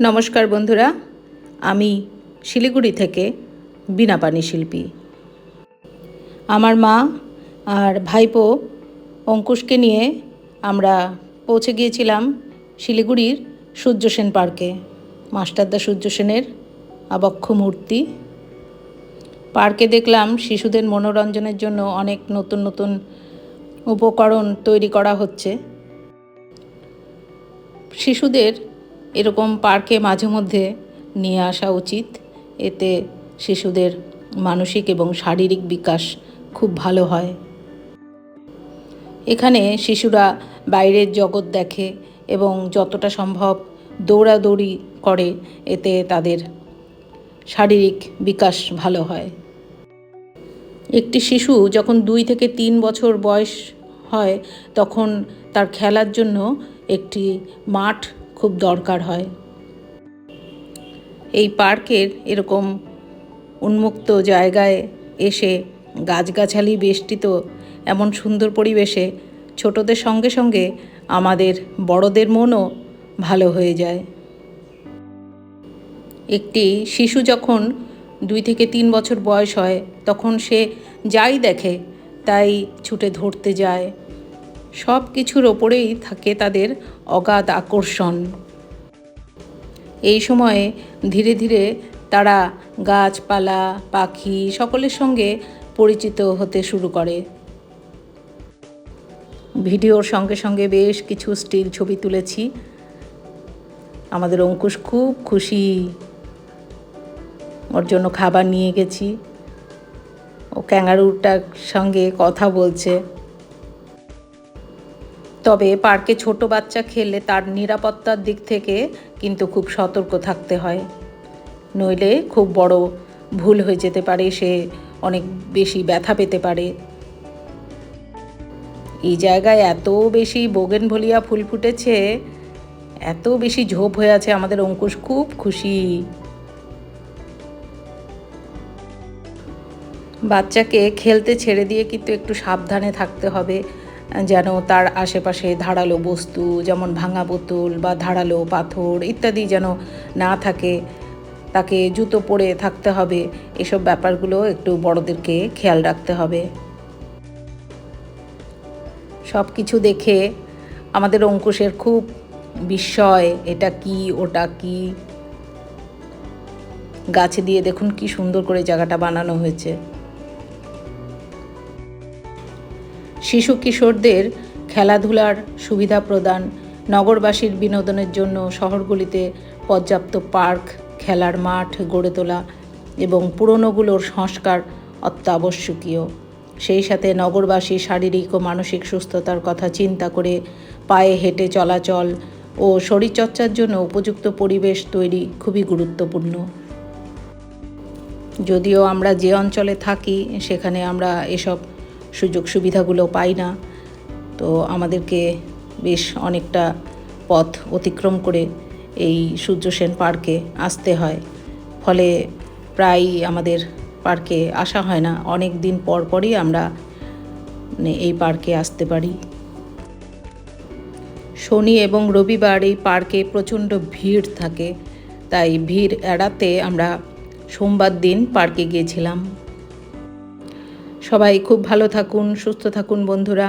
নমস্কার বন্ধুরা, আমি শিলিগুড়ি থেকে বিনা পানি শিল্পী। আমার মা আর ভাইপো অঙ্কুশকে নিয়ে আমরা পৌঁছে গিয়েছিলাম শিলিগুড়ির সূর্য সেন পার্কে। মাস্টারদা সূর্য সেনের আবক্ষ মূর্তি। পার্কে দেখলাম শিশুদের মনোরঞ্জনের জন্য অনেক নতুন নতুন উপকরণ তৈরি করা হচ্ছে। শিশুদের এরকম পার্কে মাঝে মধ্যে নিয়ে আসা উচিত। এতে শিশুদের মানসিক এবং শারীরিক বিকাশ খুব ভালো হয়। এখানে শিশুরা বাইরের জগৎ দেখে এবং যতটা সম্ভব দৌড়াদৌড়ি করে, এতে তাদের শারীরিক বিকাশ ভালো হয়। একটি শিশু যখন দুই থেকে তিন বছর বয়স হয়, তখন তার খেলার জন্য একটি মাঠ খুব দরকার হয়। এই পার্কের এরকম উন্মুক্ত জায়গায় এসে গাছগাছালি বেষ্টিত এমন সুন্দর পরিবেশে ছোটদের সঙ্গে সঙ্গে আমাদের বড়দের মনও ভালো হয়ে যায়। একটি শিশু যখন দুই থেকে তিন বছর বয়স হয়, তখন সে যাই দেখে, তাই ছুটে ধরতে যায়। সব কিছুর ওপরেই থাকে তাদের অগাধ আকর্ষণ। এই সময়ে ধীরে ধীরে তারা গাছপালা, পাখি সকলের সঙ্গে পরিচিত হতে শুরু করে। ভিডিওর সঙ্গে সঙ্গে বেশ কিছু স্টিল ছবি তুলেছি। আমাদের অঙ্কুশ খুব খুশি। ওর জন্য খাবার নিয়ে গেছি। ও ক্যাঙ্গারুটার সঙ্গে কথা বলছে। তবে পার্কে ছোট বাচ্চা খেললে তার নিরাপত্তার দিক থেকে কিন্তু খুব সতর্ক থাকতে হয়। নইলে খুব বড় ভুল হয়ে যেতে পারে, সে অনেক বেশি ব্যথা পেতে পারে। এই জায়গায় এত বেশি বোগেন ভলিয়া ফুল ফুটেছে, এত বেশি ঝোপ হয়ে আছে, আমাদের অঙ্কুশ খুব খুশি। বাচ্চাকে খেলতে ছেড়ে দিয়ে কিন্তু একটু সাবধানে থাকতে হবে। যেন তার আশেপাশে ধারালো বস্তু, যেমন ভাঙা বোতল বা ধারালো পাথর ইত্যাদি যেন না থাকে, তাকে জুতো পরে থাকতে হবে। এসব ব্যাপারগুলো একটু বড়দেরকে খেয়াল রাখতে হবে। সব কিছু দেখে আমাদের অঙ্কুশের খুব বিস্ময়, এটা কি, ওটা কি? গাছে দিয়ে দেখুন কি সুন্দর করে জায়গাটা বানানো হয়েছে। শিশু কিশোরদের খেলাধুলার সুবিধা প্রদান, নগরবাসীর বিনোদনের জন্য শহরগুলিতে পর্যাপ্ত পার্ক, খেলার মাঠ গড়ে তোলা এবং পুরনোগুলোর সংস্কার অত্যাবশ্যকীয়। সেই সাথে নগরবাসী শারীরিক ও মানসিক সুস্থতার কথা চিন্তা করে পায়ে হেঁটে চলাচল ও শরীরচর্চার জন্য উপযুক্ত পরিবেশ তৈরি খুবই গুরুত্বপূর্ণ। যদিও আমরা যে অঞ্চলে থাকি, সেখানে আমরা এসব সুযোগ সুবিধাগুলো পাই না। তো আমাদেরকে বেশ অনেকটা পথ অতিক্রম করে এই সূর্যসেন পার্কে আসতে হয়। ফলে প্রায় আমাদের পার্কে আসা হয় না। অনেক দিন পর পরই আমরা মানে এই পার্কে আসতে পারি। শনি এবং রবিবার এই পার্কে প্রচণ্ড ভিড় থাকে। তাই ভিড় এড়াতে আমরা সোমবার দিন পার্কে গিয়েছিলাম। সবাই খুব ভালো থাকুন সুস্থ থাকুন বন্ধুরা।